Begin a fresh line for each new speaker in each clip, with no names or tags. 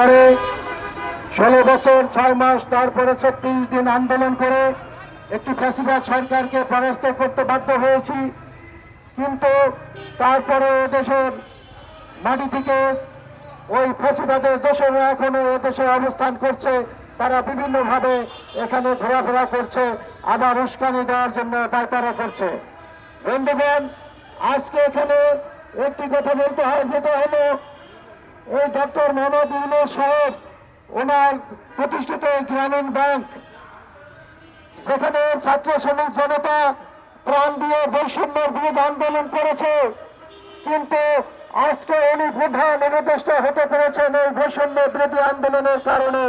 তারপরে ষোলো বছর, ছয় মাস, তারপরে ছত্রিশ দিন আন্দোলন করে একটি ফ্যাসিবাদ সরকারকে পরাস্ত করতে বাধ্য হয়েছি। কিন্তু তারপরে দেশের মাটি থেকে ওই ফ্যাসিবাদের দোষরা এখনও দেশে অবস্থান করছে। তারা বিভিন্নভাবে এখানে ঘোরাফেরা করছে, আবার উস্কানি দেওয়ার জন্য পায়তারা করছে। বন্ধুগণ, আজকে এখানে একটি কথা বলতে হয় যেটা হলো ওই ডক্টর মোহাম্মদ ইউনুস সাহেব, ওনার প্রতিষ্ঠিত এই গ্রামীণ ব্যাংক, যেখানে ছাত্র শ্রমিক জনতা প্রাণ দিয়ে বৈষম্যের বিরুদ্ধে আন্দোলন করেছে। কিন্তু আজকে উনি প্রধান উপদেষ্টা হতে পেরেছেন এই বৈষম্য বিরোধী আন্দোলনের কারণে।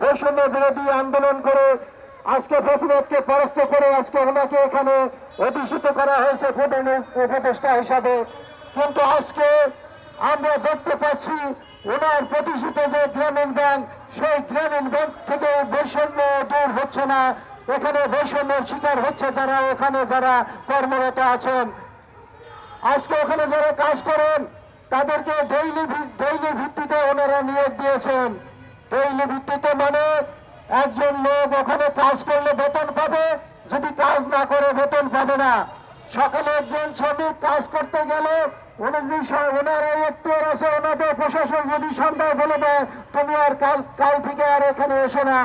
বৈষম্য বিরোধী আন্দোলন করে আজকে প্রেসিডেন্টকে পরাস্ত করে আজকে ওনাকে এখানে অধিষ্ঠিত করা হয়েছে প্রধান উপদেষ্টা হিসাবে। কিন্তু আজকে আমরা দেখতে পাচ্ছি ওনার প্রতিষ্ঠিত যে গ্রামীণ ব্যাংক, সেই গ্রামীণ ব্যাংক থেকে বৈষম্য দূর হচ্ছে না। এখানে বৈষম্যের শিকার হচ্ছে যারা ওখানে যারা কর্মরত আছেন। আজকে ওখানে যারা কাজ করেন, তাদেরকে ডেইলি ডেইলি ভিত্তিতে ওনারা নিয়োগ দিয়েছেন। ডেইলি ভিত্তিতে মানে একজন লোক ওখানে কাজ করলে বেতন পাবে, যদি কাজ না করে বেতন পাবে না। সকালে একজন শ্রমিক কাজ করতে গেলে উনি যদি ওনার একটু আছে ওনাদের প্রশাসন যদি সন্ধ্যায় বলে দেয়, তুমি আর কাল কাল থেকে আর এখানে এসো না।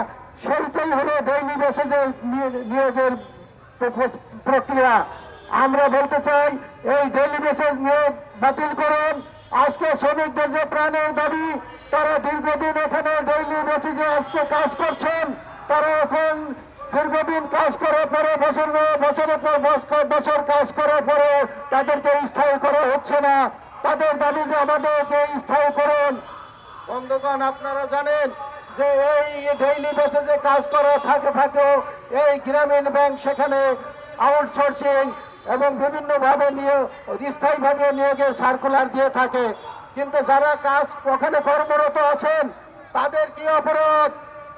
সেইটাই হলো ডেইলি বেসিসে নিয়োগের প্রক্রিয়া। আমরা বলতে চাই, এই ডেইলি বেসিস নিয়োগ বাতিল করুন। আজকে শ্রমিকদের যে প্রাণের দাবি, তারা দীর্ঘদিন এখানে ডেইলি বেসিসে আজকে কাজ করছেন। তারা এখন দীর্ঘদিন কাজ করার পরে বছর বছরের পর বছর- কাজ করার পরে তাদেরকে স্থায়ী করা হচ্ছে না। তাদের দাবি যে আমাদেরকে স্থায়ী করুন। বন্ধুগণ, আপনারা জানেন যে এই ডেইলি বেসিসে কাজ করা ফাঁকে ফাঁকেও এই গ্রামীণ ব্যাংক সেখানে আউটসোর্সিং এবং বিভিন্নভাবে নিয়োগ স্থায়ীভাবে নিয়োগের সার্কুলার দিয়ে থাকে। কিন্তু যারা কাজ ওখানে কর্মরত আছেন, তাদের কি অপরাধ?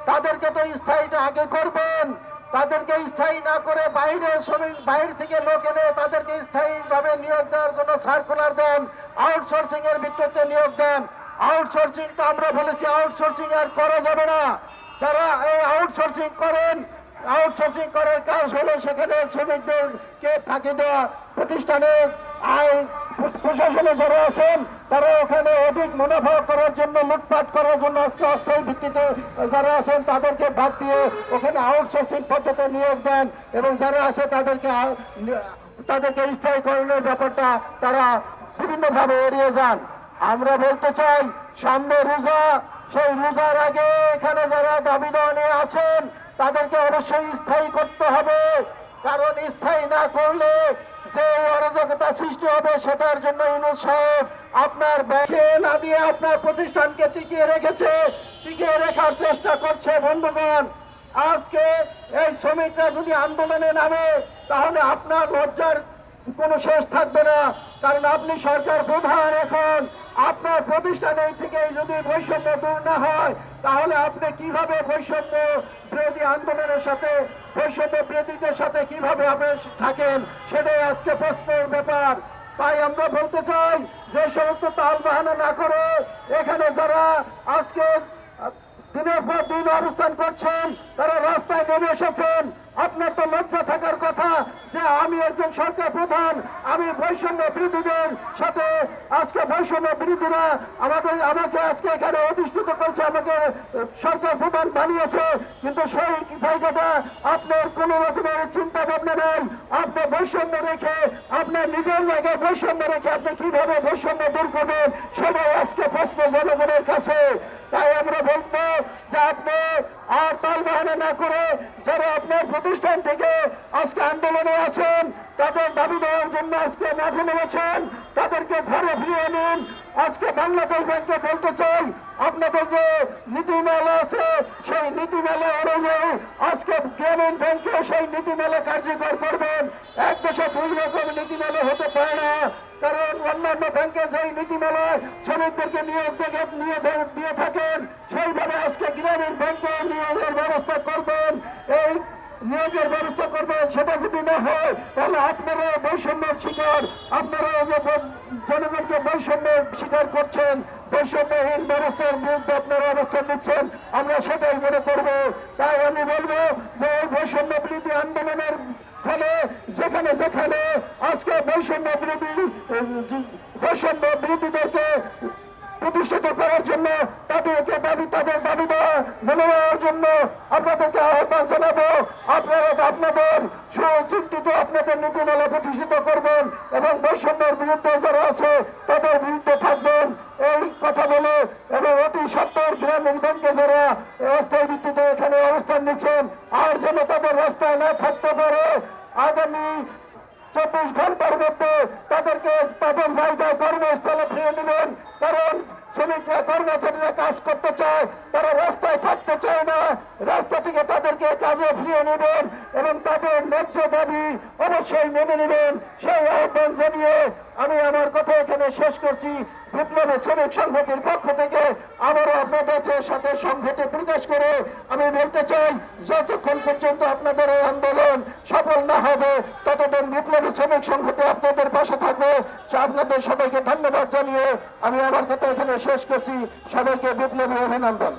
তাদেরকে তো স্থায়ীটা আগে করবেন। তাদেরকে স্থায়ী না করে বাইরে শ্রমিক, বাইরে থেকে লোক এনে তাদেরকে স্থায়ীভাবে নিয়োগ দেওয়ার জন্য সার্কুলার দেন আউটসোর্সিং এর ভিত্তিতে নিয়োগ দেন। আউটসোর্সিং তো আমরা বলেছি আউটসোর্সিং আর করা যাবে না। যারা এই আউটসোর্সিং করেন আউটসোর্সিং করার কাজ হলো সেখানে শ্রমিকদেরকে ফাঁকি দেওয়া প্রতিষ্ঠানে আয় প্রশাসনে যারা আছেন, তারা ওখানে অধিক মুনাফা করার জন্য, লুটপাট করার জন্য আজকে অস্থায়ী ভিত্তিতে যারা আছেন, তাদেরকে বাদ দিয়ে ওখানে আউটসোর্সিং পদ্ধতি নিয়োগ দেন এবং যারা আছে, তাদেরকে তাদেরকে স্থায়ীকরণের ব্যাপারটা তারা বিভিন্নভাবে এড়িয়ে যান। আমরা বলতে চাই, সামনে রোজা, সেই রোজার আগে এখানে যারা দাবি দেওয়া নিয়ে আছেন, তাদেরকে অবশ্যই স্থায়ী করতে হবে। কারণ স্থায়ী না করলে যে অরাজকতা সৃষ্টি হবে সেটার জন্য ইনুস সাহেব আপনার ব্যাংকে না দিয়ে আপনার প্রতিষ্ঠানকে টিকিয়ে রেখেছে, টিকিয়ে রাখার চেষ্টা করছে বন্ধুগণ। আজকে এই শ্রমিকরা যদি আন্দোলনে নামে, তাহলে আপনার লজ্জার কোনো শেষ থাকবে না। কারণ আপনি সরকার প্রধান এখন। আপনার প্রতিষ্ঠানে থেকে যদি বৈষম্য দূর না হয়, তাহলে আপনি কীভাবে বৈষম্য বিরোধী আন্দোলনের সাথে, বৈষম্য বিরোধীদের সাথে কীভাবে আপনি থাকেন? সেটাই আজকে প্রশ্নের ব্যাপার। তাই আমরা বলতে চাই, যে সমস্ত তাল বাহানা না করে এখানে যারা আজকে পর দিন অবস্থান করছেন, তারা রাস্তায় নেমে এসেছেন। আপনার তো লজ্জা থাকার কথা যে আমি একজন সরকার প্রধান, আমি বৈষম্য বিরোধীদের সাথে, আজকে বৈষম্য বিরোধীরা আমাদের, আমাকে আজকে এখানে অধিষ্ঠিত করেছে, আমাকে সরকার প্রধান বানিয়েছে। কিন্তু সেই জায়গাটা আপনার কোনো রকমের চিন্তা ভাবনা নেই। আপনি বৈষম্য রেখে, আপনার নিজের জায়গায় বৈষম্য রেখে আপনি কীভাবে বৈষম্য দূর করবেন, সেটাই আজকে প্রশ্ন জনগণের কাছে। তাই আমরা বলব যে আপনি আর তাল বাহানা না করে যারা আপনার প্রতিষ্ঠান থেকে আজকে আন্দোলনে আছেন, তাদের দাবি দেওয়ার জন্য আজকে মাঠে নেমেছেন, তাদেরকে ঘরে ফিরিয়ে নিন আজকে বাংলাদেশ ব্যাংকে বলতে চাই, আপনাদের যে নীতিমালা আছে, সেই নীতিমালা অনুযায়ী আজকে গ্রামীণ ব্যাংকে সেই নীতিমালা কার্যকর করবেন। এক দেশে দুই রকম নীতিমালা হতে পারে না, কারণ অন্যান্য ব্যাংকে যেই নীতিমালায় শ্রমিকদেরকে নিয়োগ নিয়ে দিয়ে থাকেন, সেইভাবে আজকে গ্রামীণ ব্যাংকে নিয়োগের ব্যবস্থা করবেন। এই নিয়োগের ব্যবস্থা করবেন সেটা যদি না হয়, তাহলে আপনারা বৈষম্যের শিকার। আপনারা যে জনগণকে বৈষম্যের শিকার করছেন, বৈষম্যহীন ব্যবস্থার বিরুদ্ধে আপনারা অবস্থান নিচ্ছেন, আমরা সেটাই মনে করব। তাই আমি বলব যে বৈষম্য বিরোধী আন্দোলনের ফলে, যেখানে যেখানে আজকে বৈষম্য বিরোধী আপনাদেরকে আহ্বান জানাব, আপনারা আপনাদের সুচিন্তিত আপনাদের নীতিমালা প্রতিষ্ঠিত করবেন এবং বৈষম্যের বিরুদ্ধে যারা আছে, তাদের বিরুদ্ধে থাকবেন। এই কথা বলে এবং অতি সত্তর গ্রামীণ ব্যাংকে যারা রাস্তায় ভিত্তিতে এখানে অবস্থান নিচ্ছেন, আর যেন তাদের রাস্তায় না থাকতে পারে, আগামী চব্বিশ ঘণ্টার মধ্যে তাদেরকে তাদের জায়গায় কর্মস্থলে ফিরে নেবেন শ্রমিকরা কর্মচারীরা কাজ করতে চায়, তারা রাস্তায় থাকতে চায় না। রাস্তা থেকে তাদেরকে কাজে ফিরিয়ে নেবেন এবং তাদের ন্যায্য দাবি অবশ্যই মেনে নেবেন। সেই আহ্বান জানিয়ে আমি আমার কথা এখানে শেষ করছি। বিপ্লবী শ্রমিক সংহতির পক্ষ থেকে আবারও আপনাদের সাথে সংহতি প্রকাশ করে আমি বলতে চাই, যতক্ষণ পর্যন্ত আপনাদের এই আন্দোলন সফল না হবে, ততদিন বিপ্লবী শ্রমিক সংহতি আপনাদের পাশে থাকবে। আপনাদের সবাইকে ধন্যবাদ জানিয়ে আমি আমার কথা এখানে শেষ করছি। সবাইকে বিপ্লবী অভিনন্দন।